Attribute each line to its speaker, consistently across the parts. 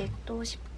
Speaker 1: 맥도 10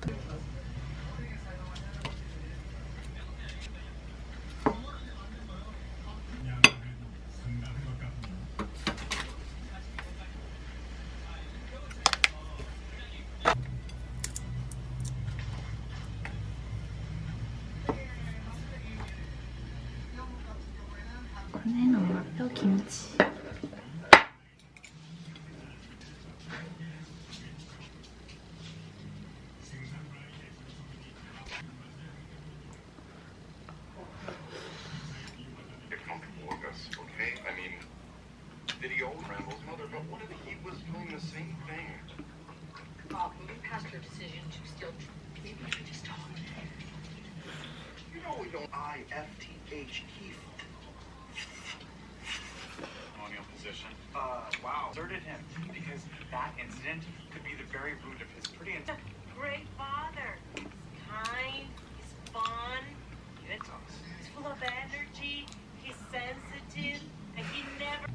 Speaker 2: alerted him because that incident could be the very root of his pretty. and
Speaker 3: great father. He's kind. He's fun. He's full of energy. He's sensitive, and he never.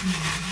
Speaker 4: Mm-hmm.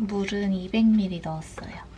Speaker 4: 물은 200ml 넣었어요.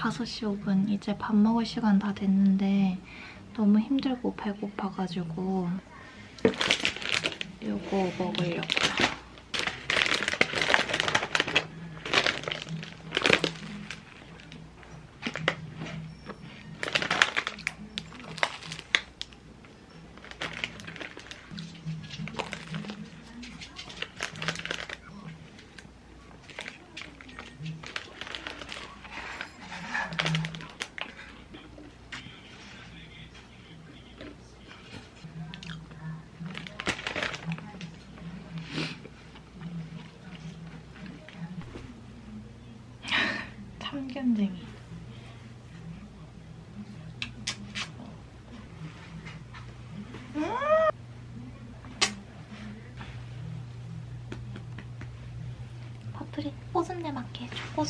Speaker 5: 5시 5분 이제 밥 먹을 시간 다 됐는데 너무 힘들고 배고파가지고 요거 먹으려고요. 참견쟁이. 파프리 꼬순내 맞게. 꼬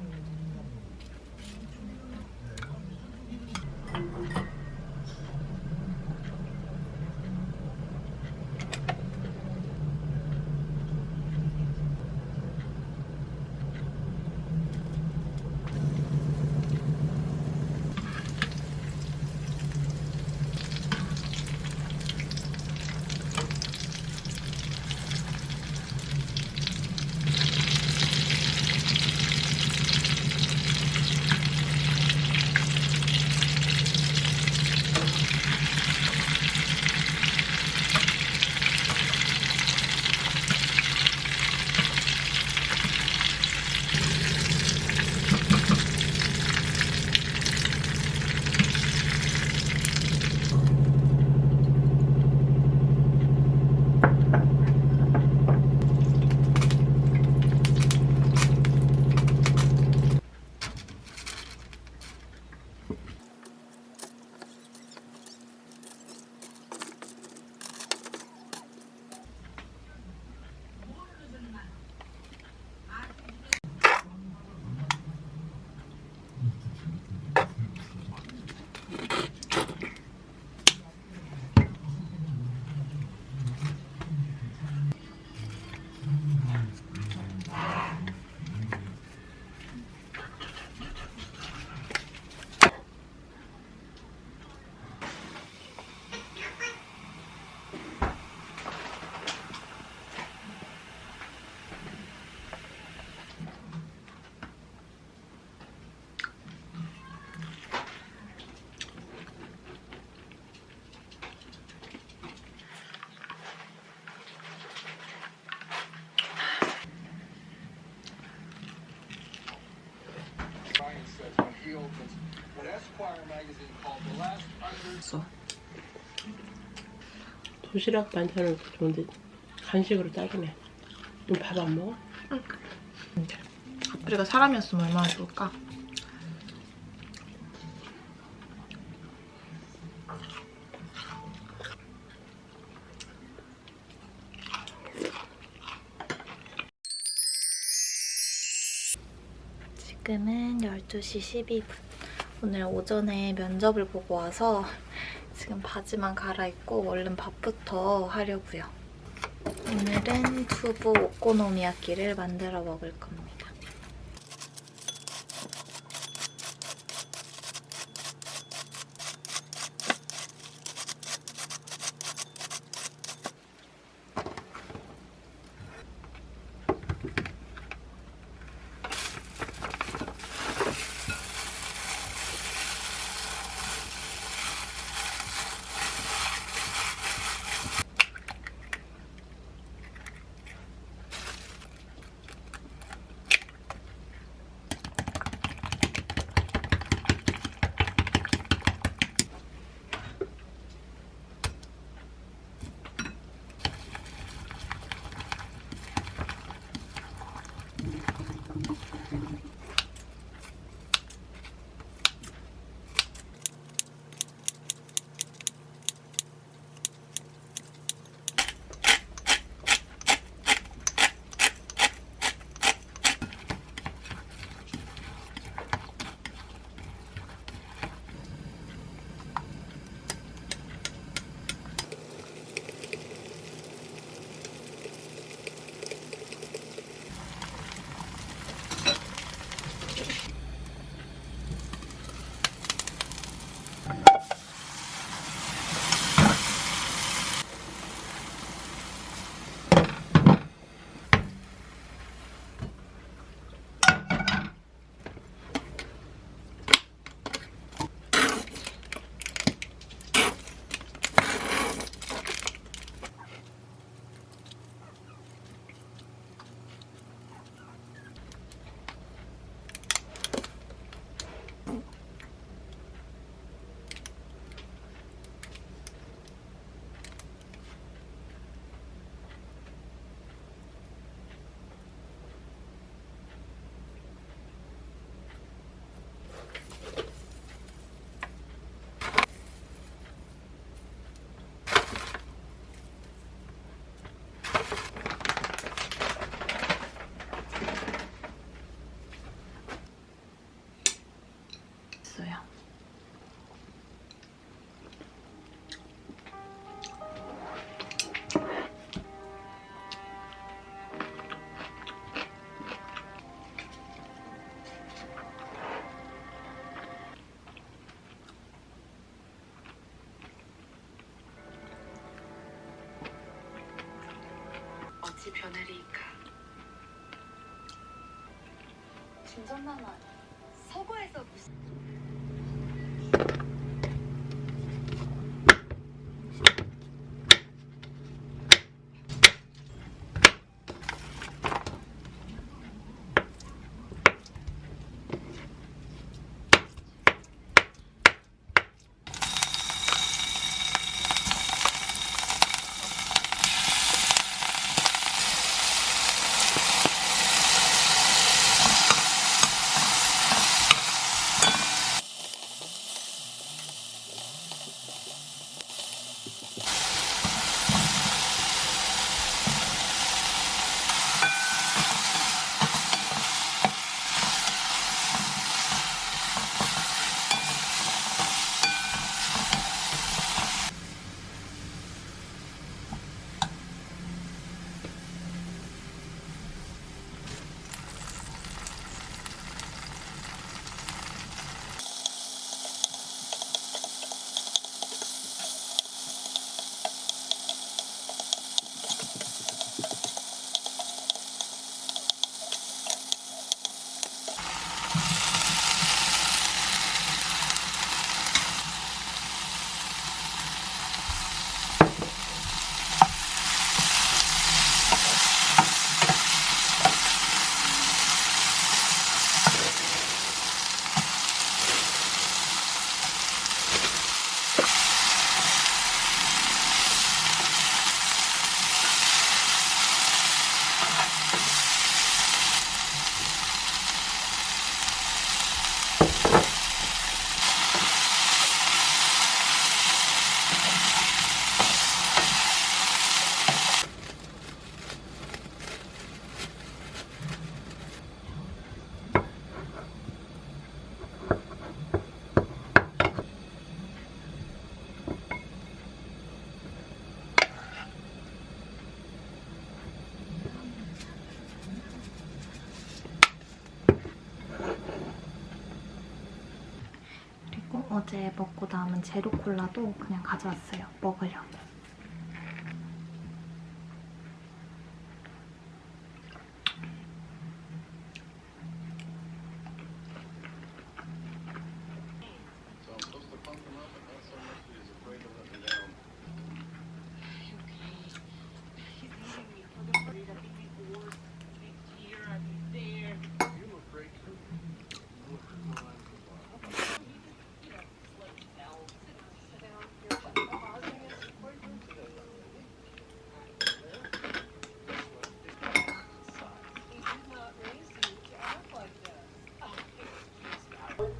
Speaker 6: opportunity.
Speaker 7: 도시락 반찬은 좋은데 간식으로 딱이네. 너밥안 먹어?
Speaker 6: 가프리가 사람이었으면 얼마나 좋을까?
Speaker 8: 지금은 12시 12분. 오늘 오전에 면접을 보고 와서 지금 바지만 갈아입고 얼른 밥부터 하려고요. 오늘은 두부 오코노미야끼를 만들어 먹을 겁니다.
Speaker 9: 변하리이까 진전마마 서구에서 무슨
Speaker 10: 먹고 남은 제로 콜라도 그냥 가져왔어요. 먹으려고.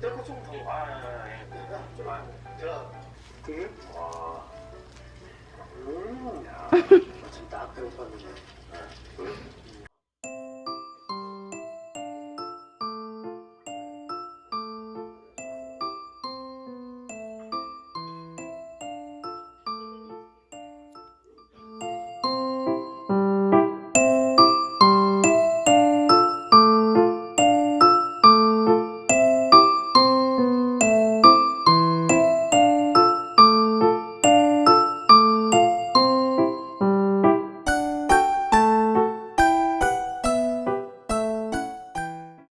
Speaker 11: 내거 좀 더. 아, 아, 아, 아, 좀 아, 제가 그 와. 음, 야, 참 따뜻한 편이네.